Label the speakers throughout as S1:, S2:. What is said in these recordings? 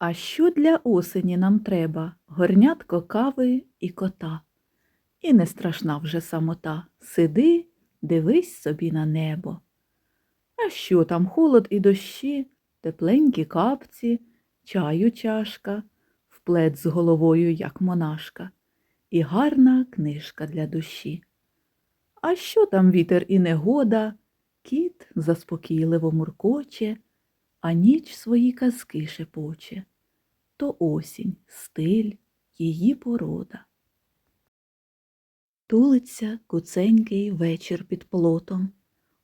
S1: А що для осені нам треба? Горнятко кави і кота. І не страшна вже самота. Сиди, дивись собі на небо. А що там холод і дощі, тепленькі капці, чаю чашка, вплет з головою, як монашка, і гарна книжка для душі. А що там вітер і негода, кіт заспокійливо муркоче, а ніч свої казки шепоче. То осінь, стиль, її порода. Тулиться куценький вечір під плотом,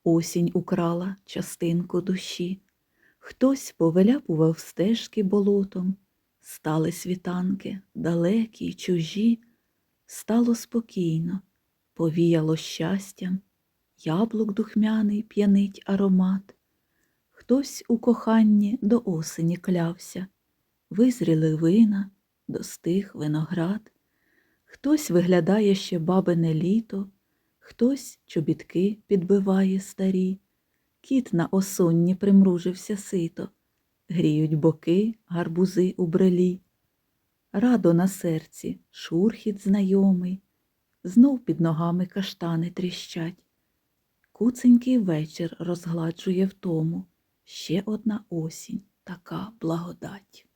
S1: осінь украла частинку душі. Хтось повеляпував стежки болотом, стали світанки далекі й чужі, стало спокійно, повіяло щастям, яблук духмяний п'янить аромат. Хтось у коханні до осені клявся, визріли вина, достиг виноград. Хтось виглядає ще бабине літо, хтось чобітки підбиває старі, кіт на осонні примружився сито, гріють боки, гарбузи у брелі. Радо на серці шурхіт знайомий, знов під ногами каштани тріщать. Куценький вечір розгладжує втому, ще одна осінь, така благодать.